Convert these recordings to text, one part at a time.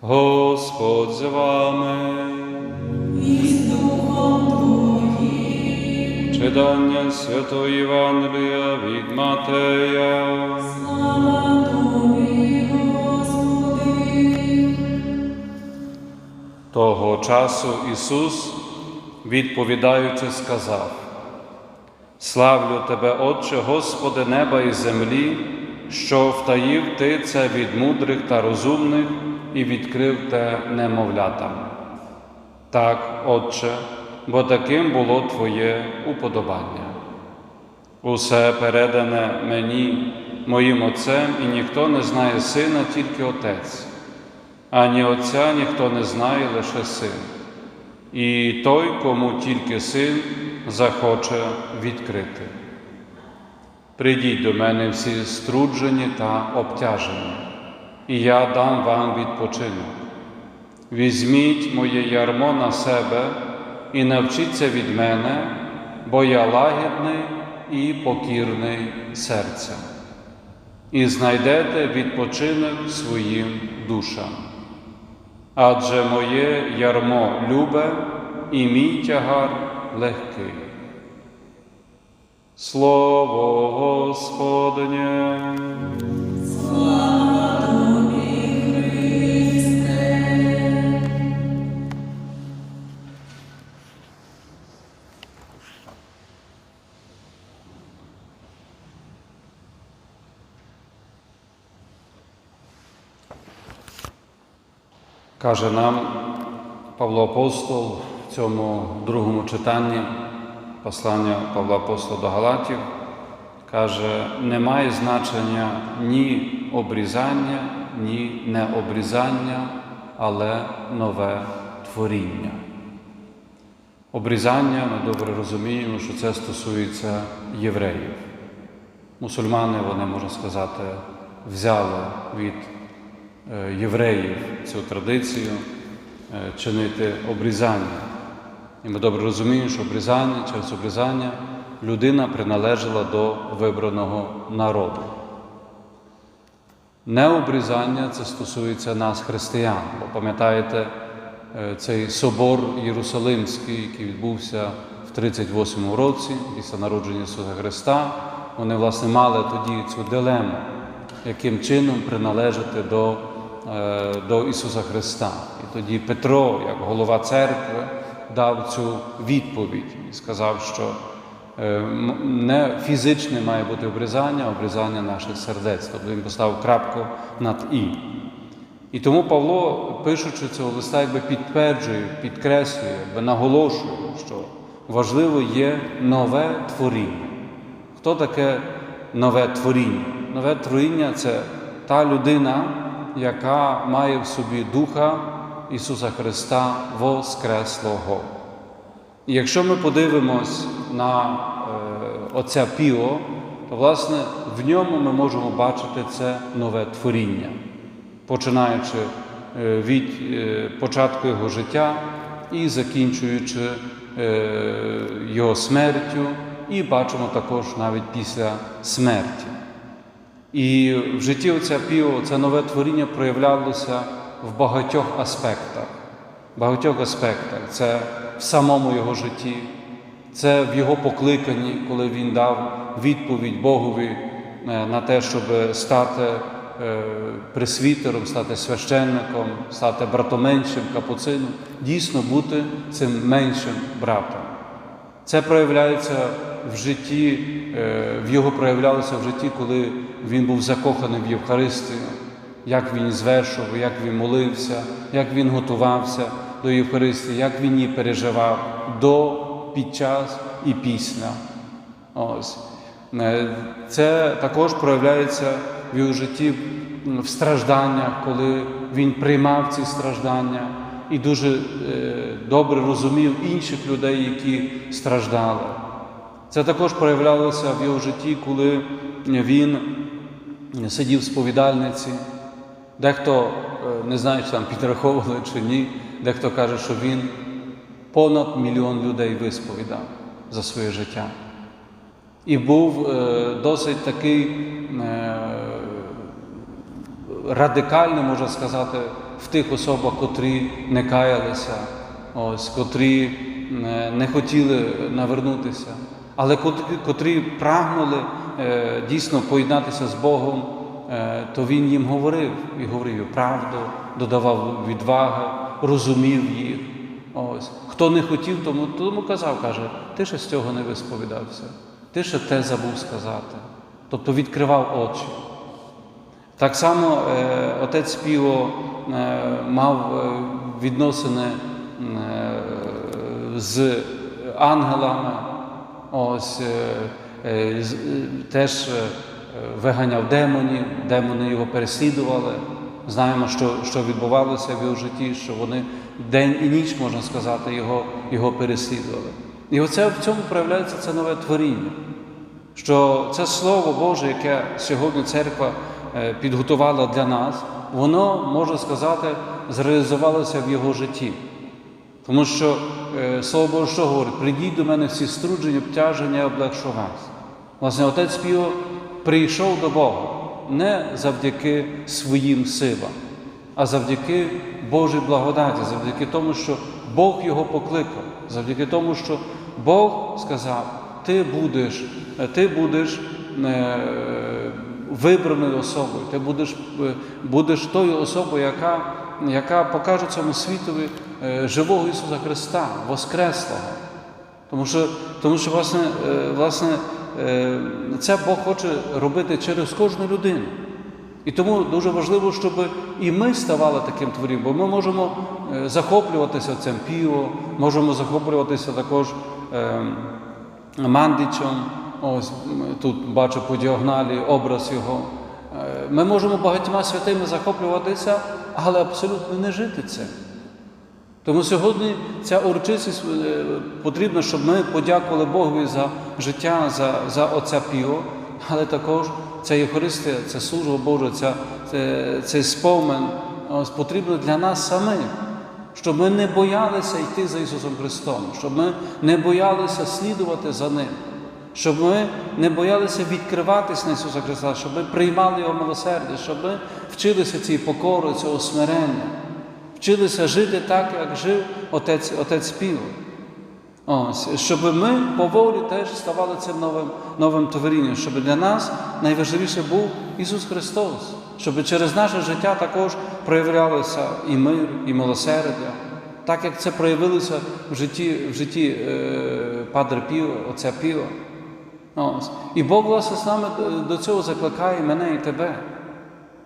Господь з вами. і Духом Дові, Читання Святої Євангелія від Матея. Того часу Ісус, відповідаючи, сказав: Славлю Тебе, Отче, Господи неба і землі, що втаїв Ти це від мудрих та розумних і відкрив те немовлятам. Так, Отче, бо таким було Твоє уподобання. Усе передане мені, моїм Отцем, і ніхто не знає Сина, тільки Отець, ані Отця ніхто не знає, лише Син. І той, кому тільки син захоче відкрити. Прийдіть до мене всі струджені та обтяжені, і я дам вам відпочинок. Візьміть моє ярмо на себе і навчіться від мене, бо я лагідний і покірний серцем, і знайдете відпочинок своїм душам. Адже моє ярмо любе і мій тягар легкий. Слово Господнє. Каже нам Павло Апостол в цьому другому читанні послання Павла Апостола до Галатів, каже, немає значення ні обрізання, ні необрізання, але нове творіння. Обрізання, ми добре розуміємо, що це стосується євреїв. Мусульмани, вони, можна сказати, взяли від євреїв цю традицію е, чинити обрізання. І ми добре розуміємо, що обрізання, через обрізання людина приналежала до вибраного народу. Необрізання це стосується нас, християн. Бо пам'ятаєте, е, цей собор Єрусалимський, який відбувся в 38-му році після народження Ісуса Христа, вони, власне, мали тоді цю дилему, яким чином приналежати до, е, до Ісуса Христа. І тоді Петро, як голова церкви, дав цю відповідь і сказав, що е, не фізичне має бути обрізання, а обрізання наших сердець. Тобто він поставив крапку над І. І тому Павло, пишучи цього листа, якби підтверджує, підкреслює, якби наголошує, що важливо є нове творіння. Хто таке нове творіння? Нове творіння це та людина, яка має в собі Духа Ісуса Христа Воскреслого. І якщо ми подивимось на е, Отця Піо, то власне в ньому ми можемо бачити це нове творіння, починаючи е, від е, початку його життя і закінчуючи його смертю, і бачимо також навіть після смерті. І в житті отця Піо це нове творіння проявлялося в багатьох аспектах. Багатьох аспектах. Це в самому його житті, це в його покликанні, коли він дав відповідь Богові е, на те, щоб стати е, пресвітером, стати священником, стати братоменшим капуцином, дійсно бути цим меншим братом. Це проявляється в житті, е, в його проявлялося в житті, коли він був закоханий в Євхаристію, як він звершував, як він молився, як він готувався до Євхаристії, як він її переживав до, під час і після. Ось. Е, Це також проявляється в його житті в стражданнях, коли він приймав ці страждання і дуже е, добре розумів інших людей, які страждали. Це також проявлялося в його житті, коли він сидів в сповідальниці. Дехто е, не знає, чи там підраховували чи ні, дехто каже, що він понад мільйон людей висповідав за своє життя. І був е, досить такий е, радикально, можна сказати, в тих особах, котрі не каялися, ось, котрі не хотіли навернутися, але котрі, прагнули е, дійсно поєднатися з Богом, е, то Він їм говорив і говорив правду, додавав відваги, розумів їх. Ось. Хто не хотів, тому, тому казав, каже, ти ще з цього не висповідався, ти ще те забув сказати. Тобто відкривав очі. Так само е, отець Піо е, мав е, відносини е, з ангелами, ось, е, е, е, теж виганяв демонів, демони його переслідували. Знаємо, що, що відбувалося в його житті, що вони день і ніч, можна сказати, його, його переслідували. І оце в цьому проявляється це нове творіння що це Слово Боже, яке сьогодні церква підготувала для нас, воно, можна сказати, зреалізувалося в його житті. Тому що Слово Боже що говорить? Прийдіть до мене всі струджені, обтяження, я облегшу вас. Власне, отець Піо прийшов до Бога не завдяки своїм силам, а завдяки Божій благодаті, завдяки тому, що Бог його покликав, завдяки тому, що Бог сказав, ти будеш, ти будеш е, вибраною особою, ти будеш, е, будеш тою особою, яка, яка покаже цьому світові е, живого Ісуса Христа, Воскреслого. Тому що, тому що власне, е, власне, е, це Бог хоче робити через кожну людину. І тому дуже важливо, щоб і ми ставали таким творінням, бо ми можемо е, захоплюватися цим піо, можемо захоплюватися також е, мандичем. Ось тут бачу по діагоналі образ його. Е, Ми можемо багатьма святими захоплюватися, але абсолютно не жити цим. Тому сьогодні ця урочистість е, потрібна, щоб ми подякували Богові за життя, за, за Отця Піо, але також ця Євхаристія, це служба Божа, ця, це, цей спомин ось, потрібно для нас самих, щоб ми не боялися йти за Ісусом Христом, щоб ми не боялися слідувати за Ним, щоб ми не боялися відкриватись на Ісуса Христа, щоб ми приймали Його милосердя, щоб ми вчилися цій покори, цього смирення. Вчилися жити так, як жив отець, отець Піо. Ось, щоб ми поволі теж ставали цим новим, новим творінням, щоб для нас найважливіше був Ісус Христос, щоб через наше життя також проявлялося і мир, і милосердя, так як це проявилося в житті, в житті е, Падре Піо, Отця Піо. Ось. І Бог, власне, з нами до цього закликає мене і тебе.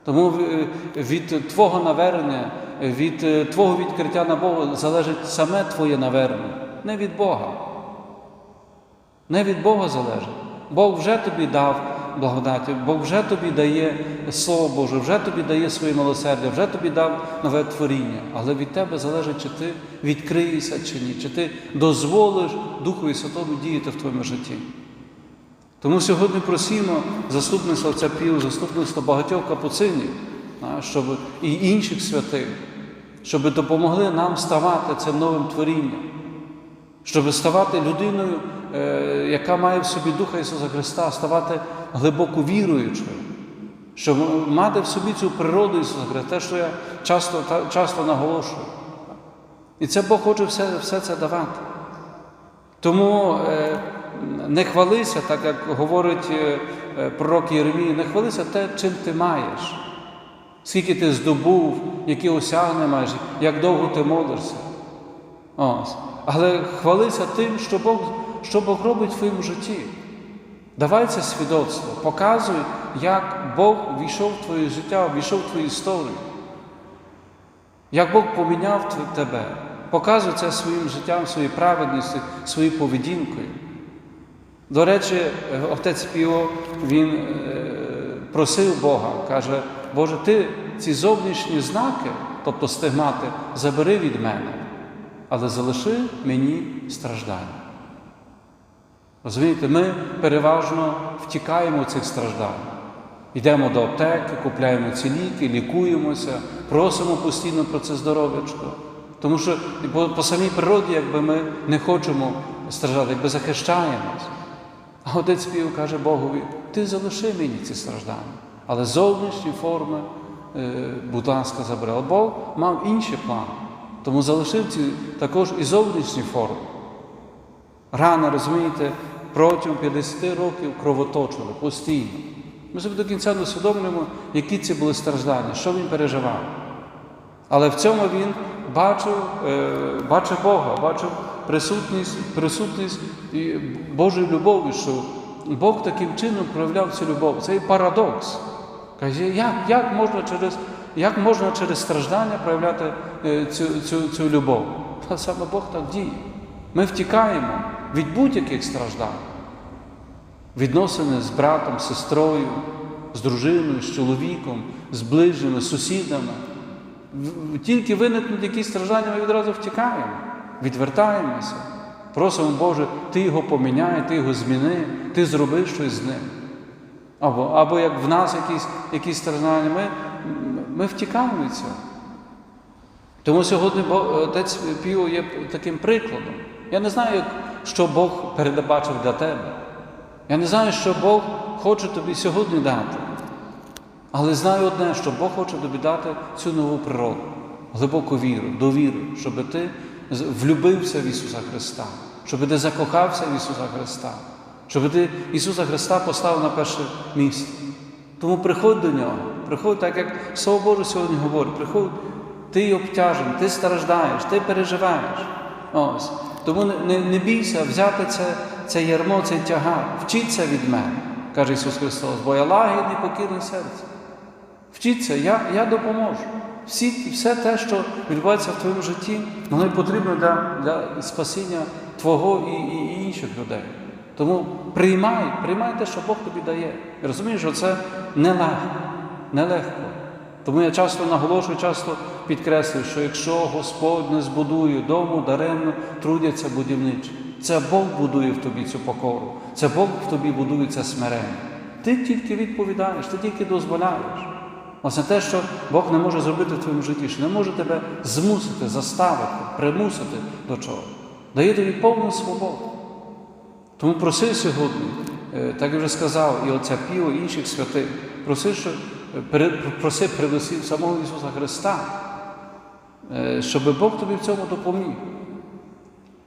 Тому е, від Твого навернення, від е, Твого відкриття на Бога залежить саме Твоє навернення, не від Бога. Не від Бога залежить. Бог вже тобі дав благодаті, Бог вже тобі дає Слово Боже, вже тобі дає своє милосердя, вже тобі дав нове творіння. Але від тебе залежить, чи ти відкриєшся чи ні, чи ти дозволиш Духові Святому діяти в твоєму житті. Тому сьогодні просимо заступництва Пів, заступництва багатьох капуцинів, щоб і інших святих, щоб допомогли нам ставати цим новим творінням, щоб ставати людиною, е, яка має в собі Духа Ісуса Христа, ставати глибоко віруючою, щоб мати в собі цю природу Ісуса Христа, те, що я часто, часто наголошую. І це Бог хоче все, все це давати. Тому е, не хвалися, так як говорить е, пророк Єремій, не хвалися те, чим ти маєш, скільки ти здобув, які осягни маєш, як довго ти молишся. Ось. Але хвалися тим, що Бог, що Бог робить в твоєму житті. Давай це свідоцтво, показуй, як Бог війшов в твоє життя, війшов в твою історію. Як Бог поміняв тебе, показуй це своїм життям, своєю праведністю, своєю поведінкою. До речі, е, отець Піо він е, просив Бога, каже, Боже, ти ці зовнішні знаки, тобто стигмати, забери від мене, але залиши мені страждання. Розумієте, ми переважно втікаємо цих страждань. Йдемо до аптеки, купляємо ці ліки, лікуємося, просимо постійно про це здоров'ячко. Тому що по, по самій природі, якби ми не хочемо страждати, якби захищаємось. А отець Пів каже Богові, ти залиши мені ці страждання. Але зовнішні форми е, будь ласка, забери. Але Бог мав інші плани. Тому залишив ці також і зовнішні форми. Рани, розумієте, протягом 50 років кровоточили постійно. Ми собі до кінця не усвідомлюємо, які це були страждання, що він переживав. Але в цьому він бачив, е, бачив Бога, бачив присутність, присутність Божої любові, що Бог таким чином проявляв цю любов. Це і парадокс. Каже, як, як, можна, через, як можна через страждання проявляти е, цю, цю, цю любов? Та саме Бог так діє. Ми втікаємо від будь-яких страждань. Відносини з братом, сестрою, з дружиною, з чоловіком, з ближніми, з сусідами. Тільки виникнуть якісь страждання, ми відразу втікаємо, відвертаємося. Просимо, Боже, Ти його поміняй, Ти його зміни, Ти зроби щось з ним. Або, або як в нас якісь, якісь страждання, ми, ми втікаємо від цього. Тому сьогодні Бо- отець Піо є таким прикладом. Я не знаю, що Бог передбачив для тебе. Я не знаю, що Бог хоче тобі сьогодні дати. Але знаю одне, що Бог хоче тобі дати цю нову природу, глибоку віру, довіру, щоб ти влюбився в Ісуса Христа, щоб ти закохався в Ісуса Христа, щоб ти Ісуса Христа поставив на перше місце. Тому приходь до Нього, приходь, так як Слово Боже сьогодні говорить, приходь, ти обтяжений, ти страждаєш, ти переживаєш. Ось. Тому не, не, бійся взяти це, це ярмо, цей тягар. Вчіться від мене, каже Ісус Христос, бо я лагідний, покірний серце. Вчіться, я, я допоможу. Всі, все те, що відбувається в твоєму житті, воно й потрібно для, для спасіння Твого і, і, і інших людей. Тому приймай, приймай те, що Бог тобі дає. І розумієш, що це нелегко, нелегко. Тому я часто наголошую, часто підкреслюю, що якщо Господь не збудує дому, даремно трудяться будівничі. Це Бог будує в тобі цю покору, це Бог в тобі будує це смирення. Ти тільки відповідаєш, ти тільки дозволяєш. Власне, те, що Бог не може зробити в твоєму житті, що не може тебе змусити, заставити, примусити до чого. Дає тобі повну свободу. Тому проси сьогодні, е, так я вже сказав, і отця Піо, і інших святих, проси, що, е, проси передусім самого Ісуса Христа, е, щоб Бог тобі в цьому допоміг.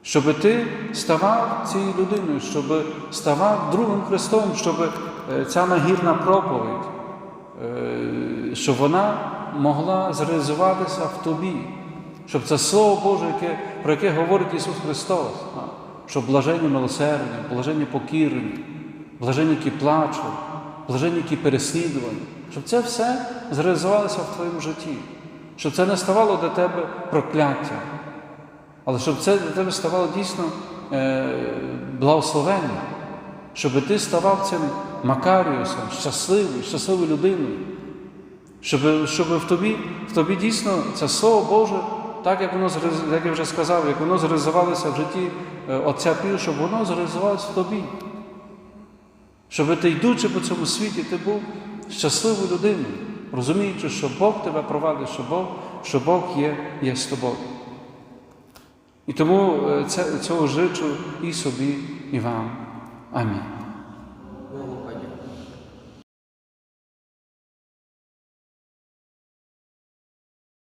Щоб ти ставав цією людиною, щоб ставав другим Христом, щоб ця нагірна проповідь, щоб вона могла зреалізуватися в тобі, щоб це Слово Боже, яке, про яке говорить Ісус Христос, а, щоб блаженні милосердні, блаженні покірні, блаженні, які плачуть, блаженні, які переслідувані, щоб це все зреалізувалося в твоєму житті, щоб це не ставало для тебе прокляттям, але щоб це для тебе ставало дійсно е, благословенням, щоб ти ставав цим Макаріусом, щасливою, щасливою людиною, щоб, щоб в, тобі, в тобі дійсно це Слово Боже, так як воно як я вже сказав, як воно зреалізувалося в житті е, Отця Пів, щоб воно зреалізувалося в тобі. Щоб ти, йдучи по цьому світі, ти був щасливою людиною, розуміючи, що Бог тебе провадить, що Бог, що Бог є, є з тобою. І тому е, це, цього жичу і собі, і вам. Амінь.